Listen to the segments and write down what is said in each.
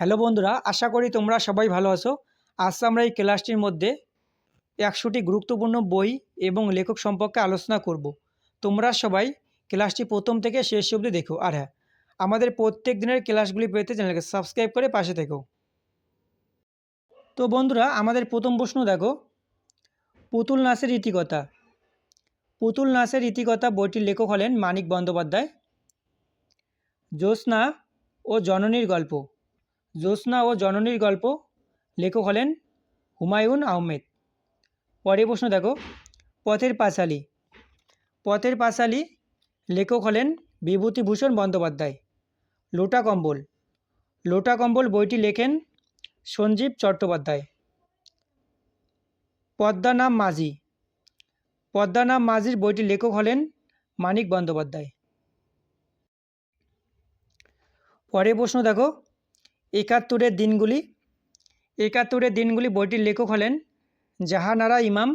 Hello বন্ধুরা, আশা করি তোমরা সবাই ভালো আছো। আজ আমরা এই ক্লাসটির মধ্যে একশোটি গুরুত্বপূর্ণ বই এবং লেখক সম্পর্কে আলোচনা করব। তোমরা সবাই ক্লাসটি প্রথম থেকে শেষ অবধি দেখো। আর হ্যাঁ আমাদের প্রত্যেক দিনের ক্লাসগুলি পেতে চ্যানেলকে সাবস্ক্রাইব করে পাশে থেকো। তো বন্ধুরা, আমাদের প্রথম প্রশ্ন দেখো। পুতুল নাচের ইতিকথা পুতুল নাচের ইতিকথা বইটির লেখক হলেন মানিক বন্দ্যোপাধ্যায়। জ্যোৎস্না ও জননীর গল্প। জ্যোৎস্না ও জননীর গল্প লেখক হলেন হুমায়ুন আহমেদ। পরের প্রশ্ন দেখো, পথের পাঁচালী। পথের পাঁচালী লেখক হলেন বিভূতিভূষণ বন্দ্যোপাধ্যায়, লোটা কম্বল। লোটা কম্বল বইটি লেখেন সঞ্জীব চট্টোপাধ্যায়। পদ্মা নাম মাঝি। পদ্মা নাম মাঝির বইটির লেখক হলেন মানিক বন্দ্যোপাধ্যায়। পরের প্রশ্ন দেখো একাত্তরের দিনগুলি একাত্তরের দিনগুলি বইটির লেখক হলেন জাহানারা ইমাম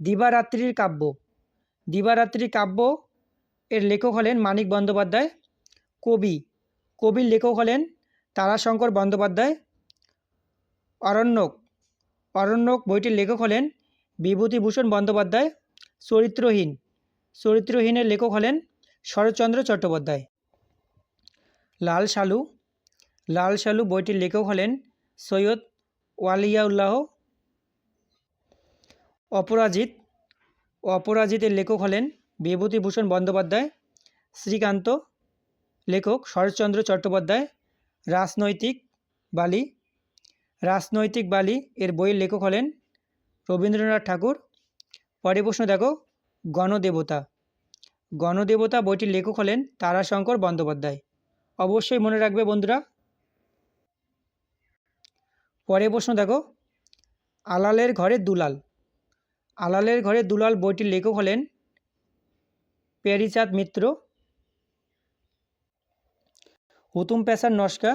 দিবারাত্রির কাব্য। দিবারাত্রি কাব্য এর লেখক হলেন মানিক বন্দ্যোপাধ্যায়, কবি। কবির লেখক হলেন তারাশঙ্কর বন্দ্যোপাধ্যায়, অরণ্যক। অরণ্যক বইটির লেখক হলেন বিভূতিভূষণ বন্দ্যোপাধ্যায়, চরিত্রহীন। চরিত্রহীনের লেখক হলেন শরৎচন্দ্র চট্টোপাধ্যায়। লাল সালু লাল সালু বইটির লেখক হলেন সৈয়দ ওয়ালিয়াউল্লাহ। অপরাজিত, অপরাজিতের লেখক হলেন বিভূতিভূষণ বন্দ্যোপাধ্যায়, শ্রীকান্ত লেখক শরৎচন্দ্র চট্টোপাধ্যায়, রাজনৈতিক বালি রাজনৈতিক বালি এর বইয়ের লেখক হলেন রবীন্দ্রনাথ ঠাকুর। পরে প্রশ্ন দেখো, গণদেবতা। গণদেবতা বইটির লেখক হলেন তারাশঙ্কর বন্দ্যোপাধ্যায়। অবশ্যই মনে রাখবে বন্ধুরা পরে প্রশ্ন দেখো। আলালের ঘরে দুলাল। আলালের ঘরে দুলাল বইটির লেখক হলেন প্যারিচাঁদ মিত্র। হুতুম পেশার নস্কা,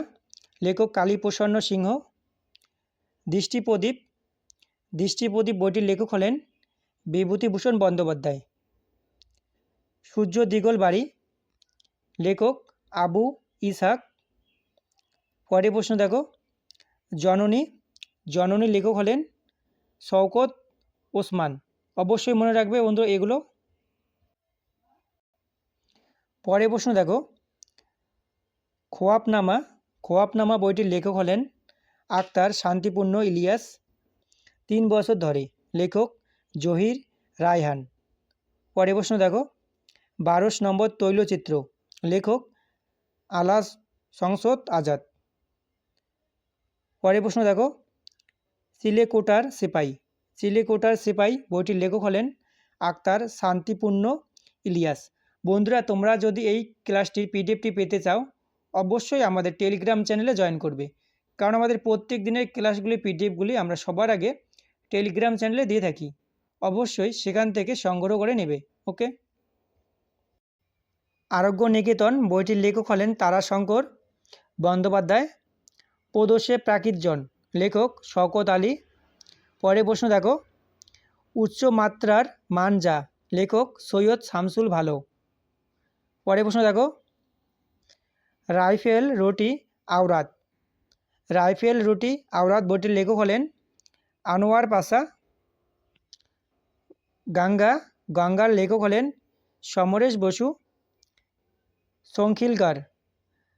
লেখক কালীপ্রসন্ন সিংহ। দৃষ্টিপ্রদীপ দৃষ্টিপ্রদীপ বইটির লেখক হলেন বিভূতিভূষণ বন্দ্যোপাধ্যায়। সূর্য দিগল বাড়ি লেখক আবু ইসাক পরে প্রশ্ন দেখো জননী জননী লেখক হলেন শওকত ওসমান। অবশ্যই মনে রাখবে বন্ধু, এগুলো। পরে প্রশ্ন দেখো। খোয়াবনামা খোয়াবনামা বইটির লেখক হলেন আক্তার শান্তিপূর্ণ ইলিয়াস। তিন বছর ধরে লেখক জহির রায়হান। পরে প্রশ্ন দেখো। বারোশ নম্বর তৈলচিত্র, লেখক আলাস সংসদ আজাদ। পরের প্রশ্ন দেখো। সিলেকোটার সিপাই। সিলেকোটার সিপাই বইটির লেখক হলেন আক্তার শান্তিপূর্ণ ইলিয়াস। বন্ধুরা, তোমরা যদি এই ক্লাসটির পিডিএফটি পেতে চাও, অবশ্যই আমাদের টেলিগ্রাম চ্যানেলে জয়েন করবে। কারণ আমাদের প্রত্যেক দিনের ক্লাসগুলি, পিডিএফগুলি আমরা সবার আগে টেলিগ্রাম চ্যানেলে দিয়ে থাকি। অবশ্যই সেখান থেকে সংগ্রহ করে নেবে, ওকে? আরোগ্য নিকেতন বইটির লেখক হলেন তারাশঙ্কর বন্দ্যোপাধ্যায়। প্রদোষে প্রাকৃতজন লেখক শওকত আলী। পরে প্রশ্ন দেখো। উচ্চ মাত্রার মান যা। লেখক সৈয়দ শামসুল ভালো। পরে প্রশ্ন দেখো। রাইফেল রুটি আওরাত। রাইফেল রুটি আওরাত বইটির লেখক হলেন আনোয়ার পাশা। গাঙ্গা, গঙ্গার লেখক হলেন সমরেশ বসু। সংখিলকার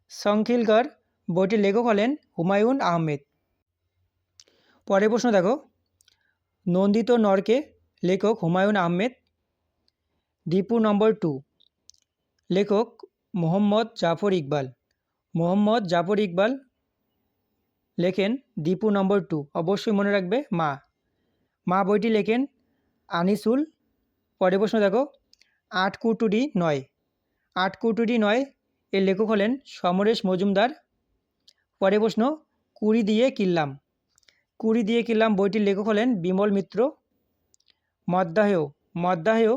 সংখিলকার বইটির লেখক হলেন হুমায়ুন আহমেদ। পরের প্রশ্ন দেখো। নন্দিত নরকে লেখক হুমায়ুন আহমেদ, দীপু নম্বর টু। লেখক মোহাম্মদ জাফর ইকবাল। মোহাম্মদ জাফর ইকবাল লেখেন দীপু নম্বর টু। অবশ্যই মনে রাখবে মা। মা বইটি লেখেন আনিসুল। পরের প্রশ্ন দেখো। আট কুটুরি নয়। আট কুটুরি নয় এর লেখক হলেন সমরেশ মজুমদার। পরে প্রশ্ন, কুড়ি দিয়ে কিনলাম। কুড়ি দিয়ে কিনলাম বইটির লেখক হলেন বিমল মিত্র। মদ্দাহেয় মদ্দাহেয়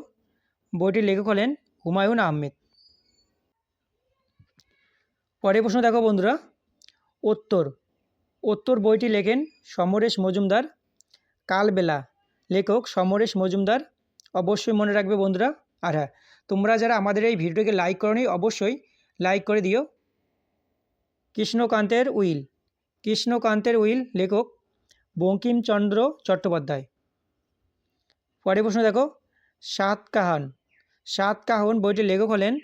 বইটির লেখক হলেন হুমায়ুন আহমেদ। পরের প্রশ্ন দেখো বন্ধুরা, উত্তর। উত্তর বইটি লেখেন সমরেশ মজুমদার। কালবেলা, লেখক সমরেশ মজুমদার। অবশ্যই মনে রাখবে বন্ধুরা, আর হ্যাঁ তোমরা যারা আমাদের এই ভিডিওকে লাইক করনি, অবশ্যই লাইক করে দিও। কৃষ্ণকান্তের উইল। কৃষ্ণকান্তের উইল লেখক বঙ্কিমচন্দ্র চট্টোপাধ্যায়। পরের প্রশ্ন দেখো সাত কাহান সাতকাহান। সাতকাহন বইটির লেখক হলেন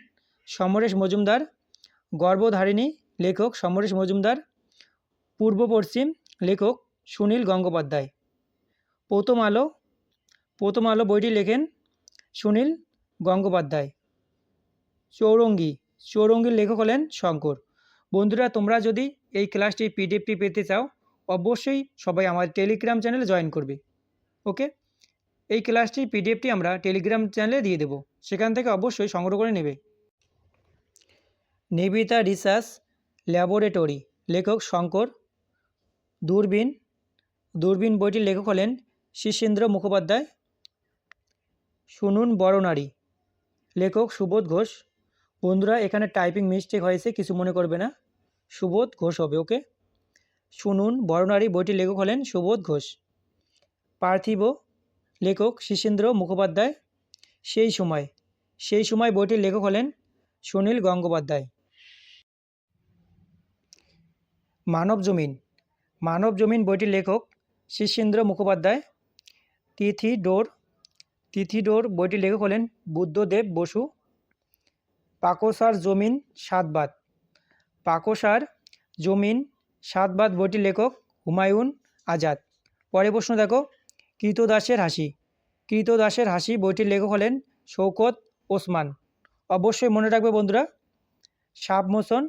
সমরেশ মজুমদার গর্বধারিণী লেখক সমরেশ মজুমদার, পূর্ব পশ্চিম লেখক সুনীল গঙ্গোপাধ্যায়। প্রথম আলো প্রথম আলো বইটি লেখেন সুনীল গঙ্গোপাধ্যায়। চৌরঙ্গি, চৌরঙ্গির লেখক হলেন শঙ্কর। বন্ধুরা, তোমরা যদি এই ক্লাসটি পিডিএফটি পেতে চাও, অবশ্যই সবাই আমার টেলিগ্রাম চ্যানেলে জয়েন করবে। ওকে? এই ক্লাসটি, পিডিএফটি আমরা টেলিগ্রাম চ্যানেলে দিয়ে দেব। সেখান থেকে অবশ্যই সংগ্রহ করে নেবে। নিবিতা রিসার্চ ল্যাবরেটরি লেখক শঙ্কর দূরবীন। দূরবীন বইটির লেখক হলেন শীর্ষেন্দ্র মুখোপাধ্যায়। শুনুন বড়নারী লেখক সুবোধ ঘোষ। বন্ধুরা, এখানে টাইপিং মিস্টেক হয়েছে, কিছু মনে করবে না। সুবোধ ঘোষ হবে ওকে শুনুন বড়নারী বইটির লেখক হলেন সুবোধ ঘোষ। পার্থিব লেখক শীর্ষেন্দ্র মুখোপাধ্যায়, সেই সময় সেই সময় বইটির লেখক হলেন সুনীল গঙ্গোপাধ্যায়। মানব জমিন মানব জমিন বইটির লেখক শীর্ষেন্দ্র মুখোপাধ্যায় তিথি ডোর তিথি ডোর বইটির লেখক হলেন বুদ্ধদেব বসু। পাকোসার জমিন সাতবাদ পাকোসার, জমিন, সাতবাদ বইটির লেখক হুমায়ুন আজাদ। পরে প্রশ্ন দেখো, কৃতদাসের হাসি। কৃতদাসের হাসি বইটির লেখক হলেন শৌকত ওসমান। অবশ্যই মনে রাখবে বন্ধুরা সাবমোশন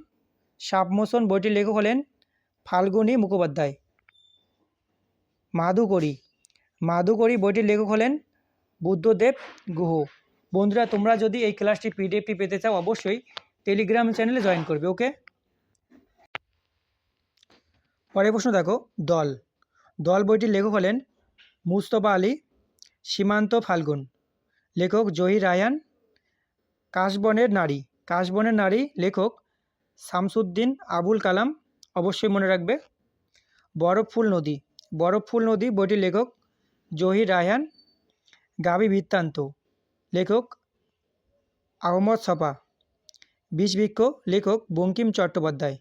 সাবমোশন বইটির লেখক হলেন ফাল্গুনী মুখোপাধ্যায়। মাধুকরী মাধুকরী বইটির লেখক হলেন বুদ্ধদেব গুহ। বন্ধুরা, তোমরা যদি এই ক্লাসটি পিডিএফটি পেতে চাও, অবশ্যই টেলিগ্রাম চ্যানেলে জয়েন করবে, ওকে? পরের প্রশ্ন দেখো, দল। দল বইটির লেখক হলেন মুস্তফা আলী, সীমান্ত ফাল্গুন। লেখক জহির রায়ান, কাশবনের নারী। কাশবনের নারী লেখক শামসুদ্দিন আবুল কালাম, অবশ্যই মনে রাখবে। বরফফুল নদী। বরফফুল নদী বইটির লেখক জহির রায়হান গাবি বৃত্তান্ত। লেখক আহমদ সপা বিষবৃক্ষ লেখক বঙ্কিম চট্টোপাধ্যায়।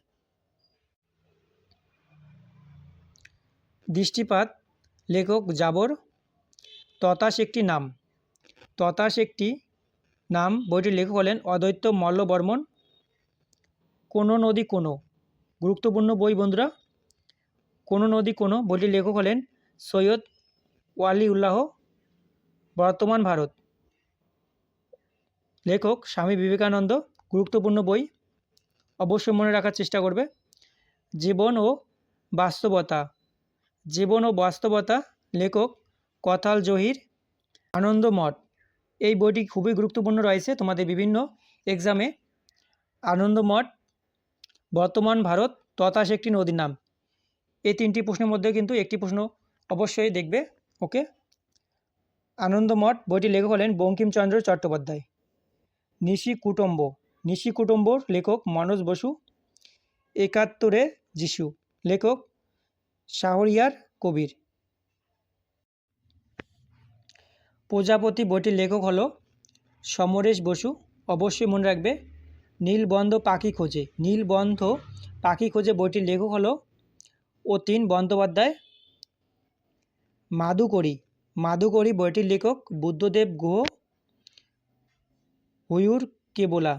দৃষ্টিপাত, লেখক জাবর, ততাস একটি নাম। ততাস একটি নাম, বইটির লেখক হলেন অদ্বৈত মল্লবর্মন কোনো নদী কোনো, গুরুত্বপূর্ণ বই বন্ধুরা। কোনো নদী কোনো, বইটির লেখক হলেন সৈয়দ ওয়ালি উল্লাহ বর্তমান ভারত। লেখক স্বামী বিবেকানন্দ, গুরুত্বপূর্ণ বই। অবশ্যই মনে রাখার চেষ্টা করবে। জীবন ও বাস্তবতা। জীবন ও বাস্তবতা, লেখক কথাল জহির, আনন্দ মঠ। এই বইটি খুবই গুরুত্বপূর্ণ রয়েছে তোমাদের বিভিন্ন এক্সামে আনন্দ মঠ, বর্তমান ভারত ততাশ একটি নদীর নাম। এই তিনটি প্রশ্নের মধ্যে কিন্তু একটি প্রশ্ন অবশ্যই দেখবে ওকে আনন্দমঠ বইটি লেখক হলেন বঙ্কিমচন্দ্র চট্টোপাধ্যায়। নিশি কুটুম্ব, নিশি কুটুম্বর লেখক মনোজ বসু, একাত্তরে যিশু, লেখক শাহরিয়ার কবির। প্রজাপতি বইটির লেখক হলো সমরেশ বসু। অবশ্যই মনে রাখবে, নীলবন্ধ পাখি খোঁজে। নীলবন্ধ পাখি খোঁজে বইটির লেখক হলো অতীন বন্দ্যোপাধ্যায়। মাধুকরী মাধুকরী বইটির লেখক বুদ্ধদেব গুহ। হুয়ুর কেবোলা।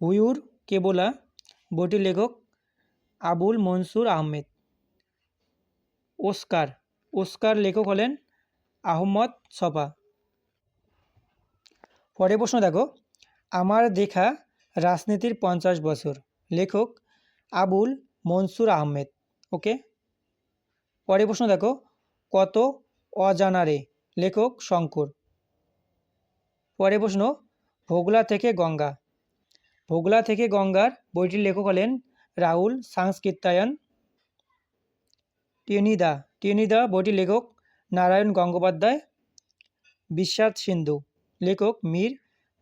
হুয়ুর কেবোলা বইটির লেখক আবুল মনসুর আহমেদ। ওস্কার। ওস্কার লেখক হলেন আহমদ সফা। পরে প্রশ্ন দেখো। আমার দেখা রাজনীতির পঞ্চাশ বছর। লেখক আবুল মনসুর আহমেদ। ওকে? পরে প্রশ্ন দেখো। কত অজানারে লেখক শঙ্কর। পরে প্রশ্ন, ভোগলা থেকে গঙ্গা। ভোগলা থেকে গঙ্গার বইটির লেখক হলেন রাহুল সংস্কৃতায়ন টেনিদা টেনিদা বইটির লেখক নারায়ণ গঙ্গোপাধ্যায় বিশ্বাস সিন্ধু, লেখক মীর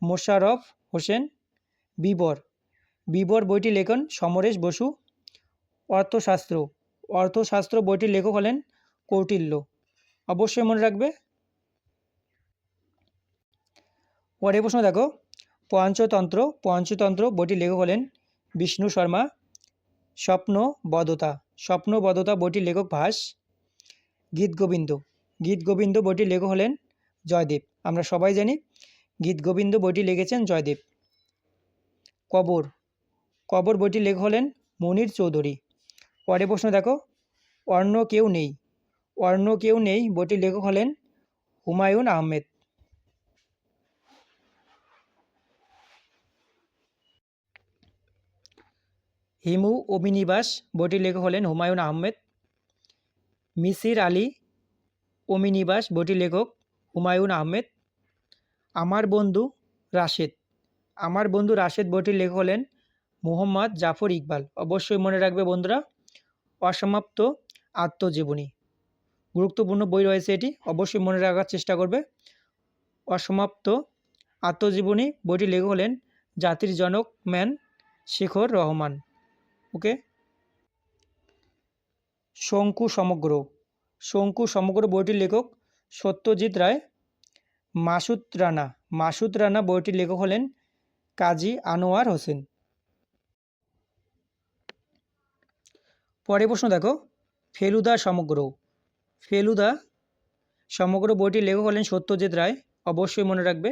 মোশাররফ হোসেন বিবর। বিবর বইটি লেখন সমরেশ বসু, অর্থশাস্ত্র। অর্থশাস্ত্র বইটির লেখক হলেন কৌটিল্য। অবশ্যই মনে রাখবে, পরের প্রশ্ন দেখো। পঞ্চতন্ত্র পঞ্চতন্ত্র বইটির লেখক হলেন বিষ্ণু শর্মা, স্বপ্ন বদতা স্বপ্ন বইটির লেখক ভাস গীত গোবিন্দ। গীত গোবিন্দ বইটির লেখক হলেন জয়দেব। আমরা সবাই জানি গীত গোবিন্দ বইটি লিখেছেন জয়দেব। কবর। কবর বইটির লেখক হলেন মনির চৌধুরী। পরে প্রশ্ন দেখো, অর্ণ কেউ নেই। অর্ণ কেউ নেই বইটির লেখক হলেন হুমায়ুন আহমেদ। হিমু অমিনিবাস, বইটির লেখক হলেন হুমায়ুন আহমেদ। মিসির আলী অমিনিবাস, বইটির লেখক হুমায়ুন আহমেদ। আমার বন্ধু রাশেদ। আমার বন্ধু রাশেদ, বইটির লেখক হলেন মুহম্মদ জাফর ইকবাল। অবশ্যই মনে রাখবে বন্ধুরা, অসমাপ্ত আত্মজীবনী। গুরুত্বপূর্ণ বই রয়েছে এটি, অবশ্যই মনে রাখার চেষ্টা করবে। অসমাপ্ত আত্মজীবনী বইটি লেখক হলেন জাতির জনক ম্যান শেখর রহমান। ওকে শঙ্কু সমগ্র। শঙ্কু সমগ্র বইটির লেখক সত্যজিৎ রায়, মাসুদ রানা। মাসুদ রানা বইটির লেখক হলেন কাজী আনোয়ার হোসেন। পরে প্রশ্ন দেখো। ফেলুদা সমগ্র। ফেলুদা সমগ্র বইটির লেখক হলেন সত্যজিৎ রায়। অবশ্যই মনে রাখবে।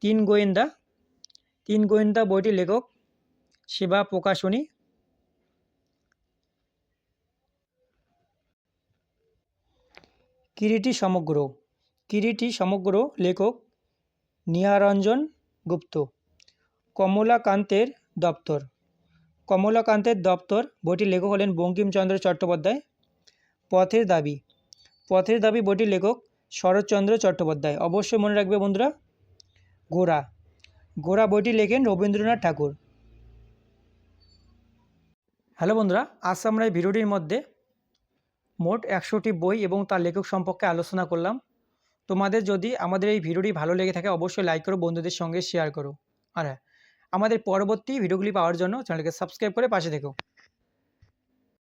তিন গোয়েন্দা। তিন গোয়েন্দা বইটির লেখক সেবা প্রকাশনী কিরিটি সমগ্র কিরিটি সমগ্র লেখক নিহারঞ্জন গুপ্ত। কমলাকান্তের দপ্তর। কমলাকান্তের দপ্তর বইটির লেখক হলেন বঙ্কিমচন্দ্র চট্টোপাধ্যায়। পথের দাবি। পথের দাবি বইটির লেখক শরৎচন্দ্র চট্টোপাধ্যায়। অবশ্যই মনে রাখবে বন্ধুরা, গোরা। গোরা বইটি লেখেন রবীন্দ্রনাথ ঠাকুর। হ্যালো বন্ধুরা আজ আমরা এই ভিডিওটির মধ্যে মোট একশোটি বই এবং তার লেখক সম্পর্কে আলোচনা করলাম। তোমাদের যদি আমাদের এই ভিডিওটি ভালো লেগে থাকে, অবশ্যই লাইক করো, বন্ধুদের সঙ্গে শেয়ার করো। আর হ্যাঁ আমাদের পরবর্তী ভিডিওগুলি পাওয়ার জন্য চ্যানেলকে সাবস্ক্রাইব করে পাশে থেকো।